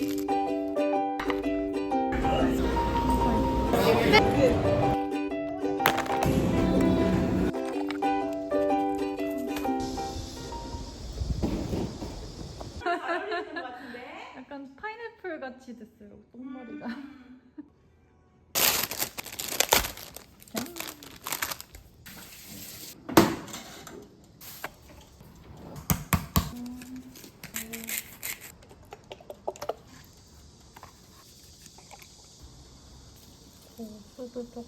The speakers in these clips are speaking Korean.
Ve... 쏘쏘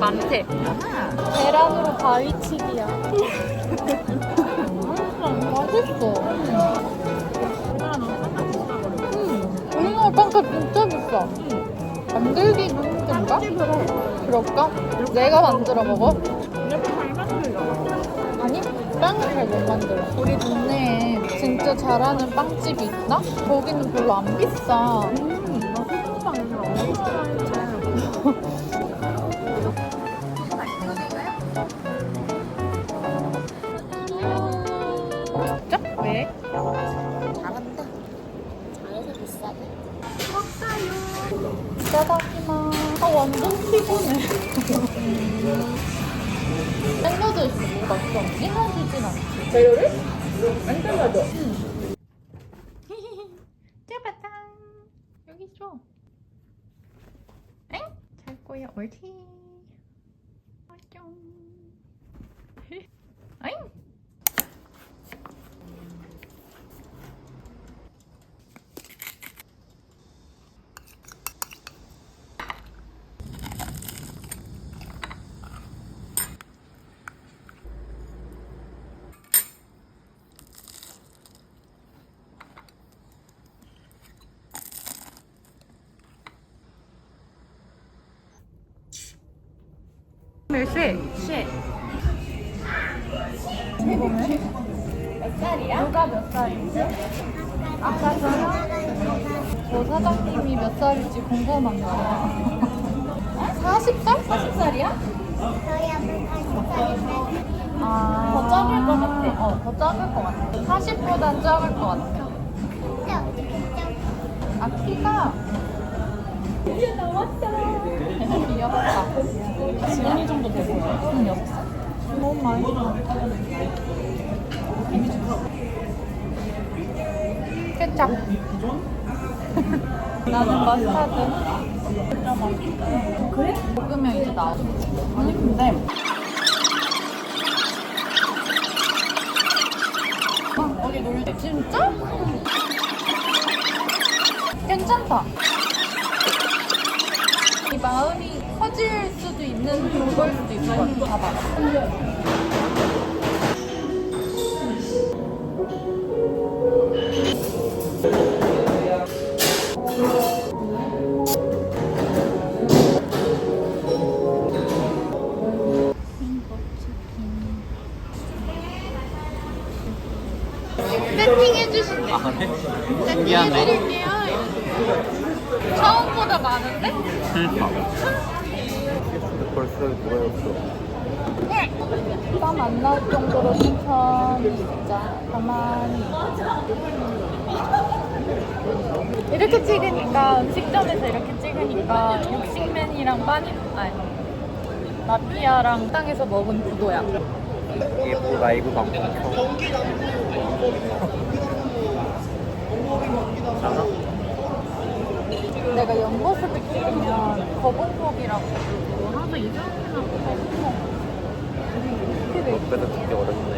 만태. 계란으로 바위치기야. 맛있어. 음, 우리나라 빵값 진짜 비싸. 만들기도 힘든가? 그럴까? 내가 만들어 먹어? 빵을 잘 못 만들어. 우리 동네에 진짜 잘하는 빵집이 있나? 거기는 별로 안 비싸. 좀 진하지진 않지. 재료를? 안 잘라줘. 거야. 옳지. 맛있죠. 몇 시? 몇 살이야? 누가 몇 살이지? 아까? 저 사장님이 몇 살일지 궁금한 거야. 40살? 40살이야? 저희 아빠 80살인데 아. 더 작을 것 같아. 어, 더 작을 것 같아. 40보단 작을 것 같아. 근데 어떻게 좀 아, 키가. 이제 나왔어. 귀엽다. 지연이 정도 돼 보여. 26살. 너무 맛있어. 케찹. 나는 마스타드. 진짜 맛있어요. 그래? 먹으면 이제 나오지. 아니, 근데. 아, 어디 놀래? 진짜? 괜찮다. 이 마음이 커질 수도 있는 그걸 수도 있을 것 같아. 봐봐. 세팅해주신대. 아 그래? 신기하네 세팅해드릴게요. 처음보다 많은데? 그러니까. 벌써 뭐가 없어? 땀안 나올 정도로 천천히 진짜 가만히 이렇게 찍으니까 음식점에서 이렇게 찍으니까 육식맨이랑 빠니 아니 마피아랑 땅에서 먹은 구도야. 이게 뭐 라이브 방송? 켜 괜찮아? 내가 옆모습을 찍으면 거북목이라고 항상 이상하게 나고 거북목. 이렇게 돼 있어 옆에서 찍기 어렵네.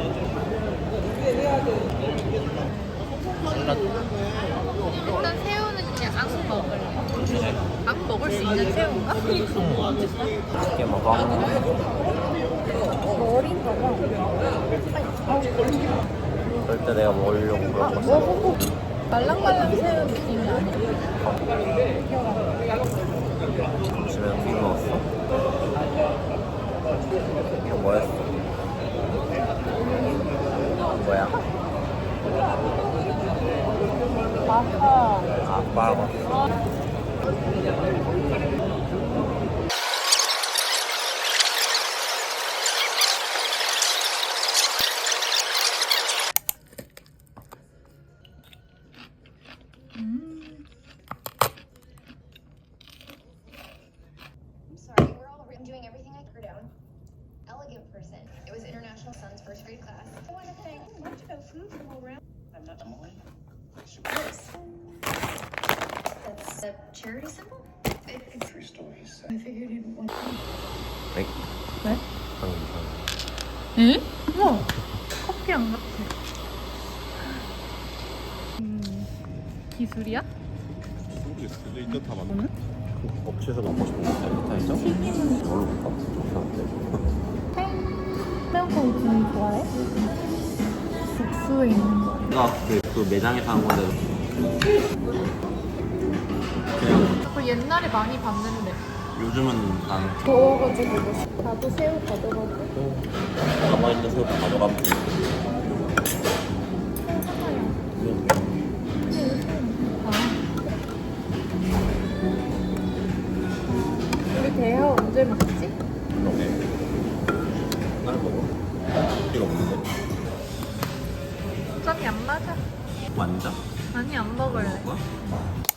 일단 새우는 그냥 악 먹을래. 악 먹을 수 있는 새우인가? 맛있게 먹어? 머리인가 봐 절대 내가 먹으려고 그런 거 말랑말랑 새우 느낌이 아니야 점심에 어떻게 먹었어? 이거 뭐였어? 뭐야? 마카 아빠가 International Sun's first grade class. I want to thank. Want to know food from all around. I'm not Emily. This. That's a charity symbol. It, it's Three stories. I figured it would. 네? 네? 방금 이상해 응? 우와 커피 안 같아 음, 기술이야? 모르겠어. 근데 일단 다 맞네. 업체에서 먹고 싶은 거 스타일이죠? 뭘로 볼까? 좋은데 새우콩 좀 좋아해? 국수에 있는 거. 나 그, 그 매장에서 한 건데. 그냥 그 옛날에 많이 봤는데. 요즘은 난 더워가지고 뭐 나도 새우 가져가고. 남아있는 새우 다 가져가면 돼. 우리 대하 언제 먹지? 필요 없는데 점이 안 맞아 완자? 아니 안 먹을래 뭐야? 감쌌